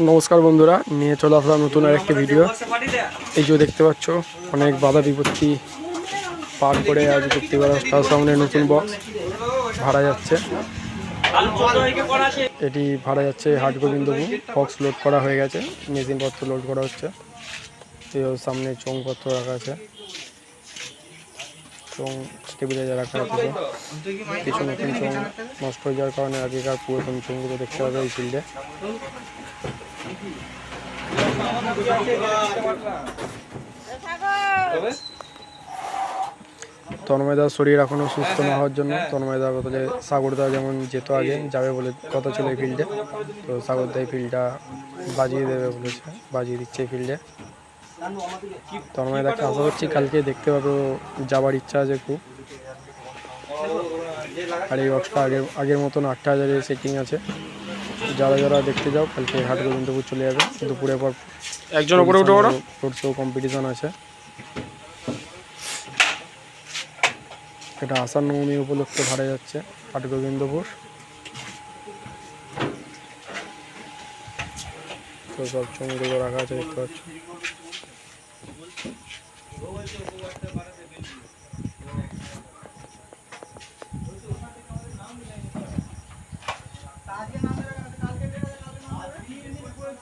নমস্কার বন্ধুরা, নিয়ে চলে আসলাম নতুন আর একটি ভিডিও এই যে দেখতে পাচ্ছ, অনেক বাধা বিপত্তি পার করে আজ পারো তার সামনে নতুন বক্স ভাড়া যাচ্ছে। এটি ভাড়া যাচ্ছে হাট বক্স লোড করা হয়ে গেছে মেশিনপত্র লোড করা হচ্ছে। এই সামনে চোংপত্র রাখা আছে। চোং যা রাখা আছে কিছু নতুন চোং নষ্ট হয়ে যাওয়ার কারণে আগেকার পুরাতন চোংগুলো দেখতে পাবে এই ফিল্ডে তন্ময়দার শরীর এখনও সুস্থ না হওয়ার জন্য তন্ময়দা বদলে সাগরদা যেমন যেত আগে, যাবে বলে কথা ছিল এই ফিল্ডে তো সাগরদা এই ফিল্ডটা বাজিয়ে দেবে বলেছে, বাজিয়ে দিচ্ছে এই ফিল্ডে তন্ময়দাকে আশা করছি কালকে দেখতে পাবে যাবার ইচ্ছা আছে খুব। আর এই বক্সটা আগের আগের মতন আটটা হাজারের সেটিং আছে। যারা যারা দেখতে যাও কালকে হাট গোবিন্দপুর চলে যাবে। দুপুরে পর একজন উপরে উঠে পড়ো। রোড শো কম্পিটিশন আছে। এটা আষাঢ় নবমী উপলক্ষে ভাড়া যাচ্ছে হাট গোবিন্দপুর। তো সব চমগুলো রাখা আছে দেখতে পাচ্ছ।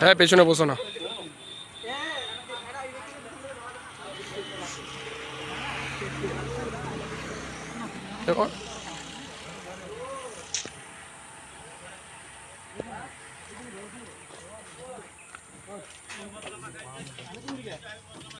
হ্যাঁ পেছনে বসো না। দেখো।